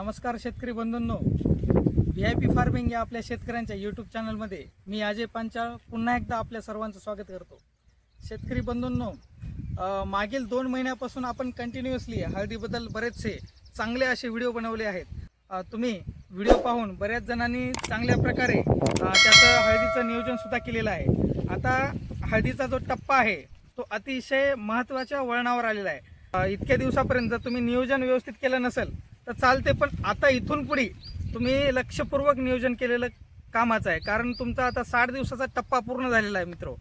नमस्कार शेतकरी बंधूंनो. व्ही आय पी फार्मिंग या आपल्या शेतकऱ्यांच्या यूट्यूब चॅनलमध्ये मी अजय पांचाळ पुन्हा एकदा आपल्या सर्वांचं स्वागत करतो. शेतकरी बंधूंनो मागील दोन महिन्यापासून आपण कंटिन्युअसली हळदीबद्दल बरेचसे चांगले असे व्हिडिओ बनवले आहेत. तुम्ही व्हिडिओ पाहून बऱ्याच जणांनी चांगल्या प्रकारे त्याचं हळदीचं नियोजनसुद्धा केलेलं आहे. आता हळदीचा जो टप्पा आहे तो अतिशय महत्त्वाच्या वळणावर आलेला आहे. इतक्या दिवसापर्यंत जर तुम्ही नियोजन व्यवस्थित केलं नसेल तर चालते पण आता इथून पुढे तुम्ही लक्षपूर्वक नियोजन केलेलं कामाचं आहे. कारण तुमचा आता साठ दिवसाचा टप्पा पूर्ण झालेला आहे मित्र.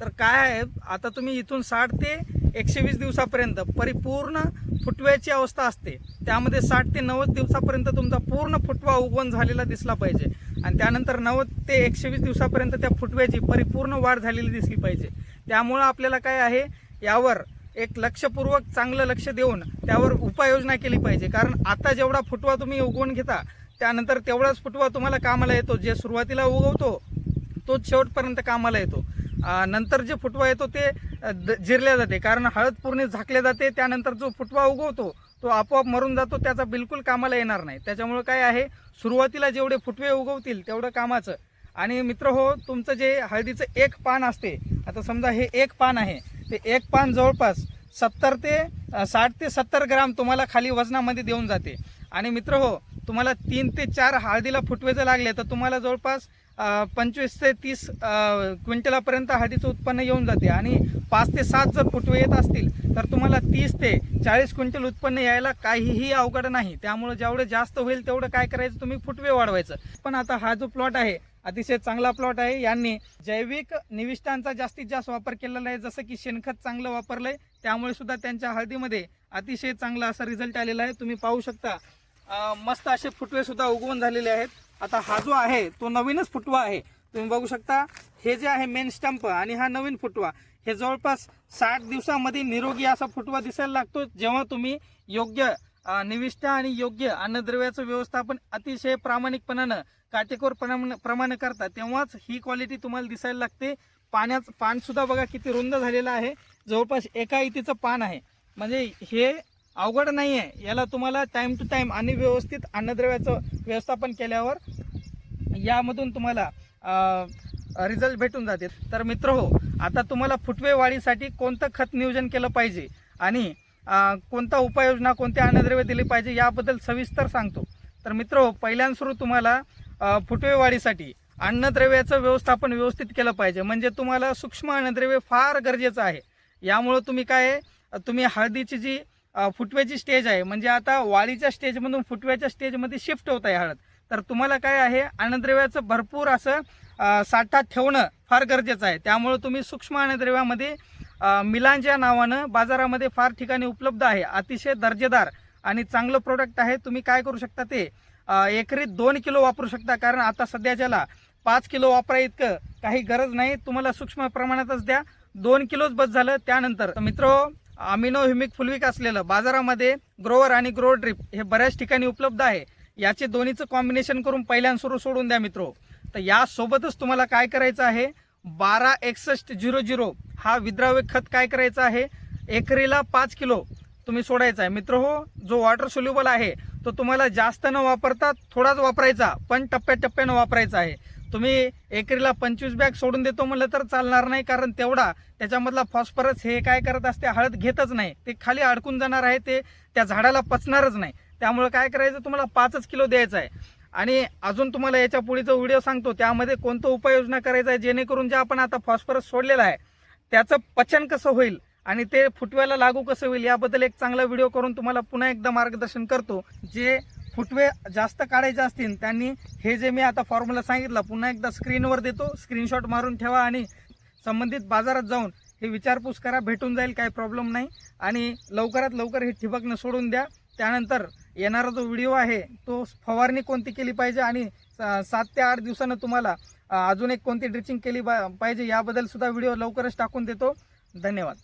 तर काय आहे आता तुम्ही इथून साठ ते एकशे वीस दिवसापर्यंत परिपूर्ण फुटव्याची अवस्था असते. त्यामध्ये साठ ते नव्वद दिवसापर्यंत तुमचा पूर्ण फुटवा उगवण झालेला दिसला पाहिजे. आणि त्यानंतर नव्वद ते एकशे वीस दिवसापर्यंत त्या फुटव्याची परिपूर्ण वाढ झालेली दिसली पाहिजे. त्यामुळं आपल्याला काय आहे यावर एक लक्षपूर्वक चांगलं लक्ष देऊन त्यावर उपाययोजना केली पाहिजे. कारण आता जेवढा फुटवा तुम्ही उगवून घेता त्यानंतर तेवढाच फुटवा तुम्हाला कामाला येतो. जे सुरुवातीला उगवतो तोच शेवटपर्यंत कामाला येतो. नंतर जे फुटवा येतो ते द- जिरल्या जाते. कारण हळद पूर्ण झाकले जाते त्यानंतर जो फुटवा उगवतो तो आपोआप मरून जातो त्याचा बिलकुल कामाला येणार नाही. त्याच्यामुळे काय आहे सुरुवातीला जेवढे फुटवे उगवतील तेवढं कामाचं. आणि मित्र हो तुमचं जे हळदीचं एक पान असते आता समजा हे एक पान आहे ते एक पान जवळपास सत्तर ते साठ ते सत्तर ग्राम तुम्हाला खाली वजनामध्ये देऊन जाते. आणि मित्र हो तुम्हाला तीन ते चार हळदीला फुटवेचं लागले तर तुम्हाला जवळपास पंचवीस ते तीस क्विंटलापर्यंत हळदीचं उत्पन्न येऊन जाते. आणि पाच ते सात जर फुटवे येत असतील तर तुम्हाला तीस ते चाळीस क्विंटल उत्पन्न यायला काहीही अवघड नाही. त्यामुळे जेवढं जास्त होईल तेवढं काय करायचं? तुम्ही फुटवे वाढवायचं. पण आता हा जो प्लॉट आहे अतिशय चांगला प्लॉट आहे. यांनी जैविक निविष्ठांचा जास्तीत जास्त वापर केलेला आहे. जसं की शेणखत चांगलं वापरलंय त्यामुळे सुद्धा त्यांच्या हळदीमध्ये अतिशय चांगला असा रिझल्ट आलेला आहे. तुम्ही पाहू शकता. मस्त असे फुटवे सुद्धा उगवून झालेले आहेत. आता हा जो आहे तो नवीनच फुटवा आहे. तुम्ही बघू शकता हे जे आहे मेन स्टंप आणि हा नवीन फुटवा हे जवळपास साठ दिवसामध्ये निरोगी असा फुटवा दिसायला लागतो. जेव्हा तुम्ही योग्य निविष्ट आणि योग्य अन्नद्रव्याचं व्यवस्थापन अतिशय प्रामाणिकपणानं काटेकोर प्रमाणे करता तेव्हाच ही क्वालिटी तुम्हाला दिसायला लागते. पाण्याचं पान सुद्धा बघा किती रुंद झालेलं आहे. जवळपास एका इतीचं पान आहे. म्हणजे हे अवघड नाही आहे याला तुम्हाला टाईम टू टाईम आणि व्यवस्थित अन्नद्रव्याचं व्यवस्थापन केल्यावर यामधून तुम्हाला रिझल्ट भेटून जाते. तर मित्र हो आता तुम्हाला फुटवे वाढीसाठी कोणतं खत नियोजन केलं पाहिजे? आणि कोणता उपाययोजना कोणते अन्नद्रव्य दिले पाहिजे याबद्दल सविस्तर सांगतो. तर मित्र हो पहिल्यांसुरू तुम्हाला फुटवेवाडीसाठी अन्नद्रव्याचं व्यवस्थापन व्यवस्थित केलं पाहिजे. म्हणजे तुम्हाला सूक्ष्म अन्नद्रव्य फार गरजेचं आहे. यामुळं तुम्ही काय तुम्ही हळदीची जी फुटव्याची स्टेज आहे म्हणजे आता वाळीच्या स्टेजमधून फुटव्याच्या स्टेजमध्ये शिफ्ट होत आहे हळद. तर तुम्हाला काय आहे अन्नद्रव्याचं भरपूर असं साठा ठेवणं फार गरजेचं आहे. त्यामुळं तुम्ही सूक्ष्म अन्नद्रव्यामध्ये अ, मिलांच्या नावानं बाजारामध्ये फार ठिकाणी उपलब्ध आहे. अतिशय दर्जेदार आणि चांगलं प्रोडक्ट आहे. तुम्ही काय करू शकता ते? एकरीत एकरी दोन किलो वापरू शकता. कारण आता सध्याच्याला पाच किलो वापरा इतकं काही गरज नाही. तुम्हाला सूक्ष्म प्रमाणातच द्या. दोन किलोच बस झालं. त्यानंतर मित्र अमिनो ह्युमिक फुलविक असलेलं बाजारामध्ये ग्रोवर आणि ग्रो ड्रिप हे बऱ्याच ठिकाणी उपलब्ध आहे. याचे दोन्हीचं कॉम्बिनेशन करून पहिल्यांदा सुरू सोडून द्या मित्रो. तर यासोबतच तुम्हाला काय करायचं आहे? बारा एकसष्ट झिरो झिरो हा विद्राव्य खत काय करायचं आहे? एकरीला पाच किलो तुम्ही सोडायचा आहे. मित्र हो जो वॉटर सोल्युबल आहे तो तुम्हाला जास्त न वापरता थोडाच वापरायचा पण टप्प्याटप्प्यानं वापरायचा आहे. तुम्ही एकरीला पंचवीस बॅग सोडून देतो म्हणलं तर चालणार नाही कारण तेवढा त्याच्यामधला फॉस्फरस हे काय करत असते हळद घेतच नाही. ते खाली अडकून जाणार आहे ते त्या झाडाला पचणारच नाही. त्यामुळे काय करायचं तुम्हाला पाचच किलो द्यायचं आहे. आणि अजून तुम्हाला याच्या पुढीचा व्हिडिओ सांगतो त्यामध्ये कोणतं उपाययोजना करायचा आहे जेणेकरून जे आपण आता फॉस्फरस सोडलेला आहे त्याचं पचन कसं होईल आणि ते फुटव्याला लागू कसं होईल याबद्दल एक चांगला व्हिडिओ करून तुम्हाला पुन्हा एकदा मार्गदर्शन करतो. जे फुटवे जास्त काढायचे असतील त्यांनी हे जे मी आता फॉर्म्युला सांगितलं पुन्हा एकदा स्क्रीनवर देतो. स्क्रीनशॉट मारून ठेवा आणि संबंधित बाजारात जाऊन हे विचारपूस करा. भेटून जाईल काही प्रॉब्लेम नाही. आणि लवकरात लवकर हे ठिबकनं सोडून द्या. त्यानंतर येणारा जो व्हिडिओ आहे तो फवारणी कोणती केली पाहिजे आणि सा- सात ते आठ दिवसानं तुम्हाला अजून एक कोणती ड्रिचिंग केली बा- पाहिजे याबद्दल सुद्धा व्हिडिओ लवकरच टाकून देतो. धन्यवाद.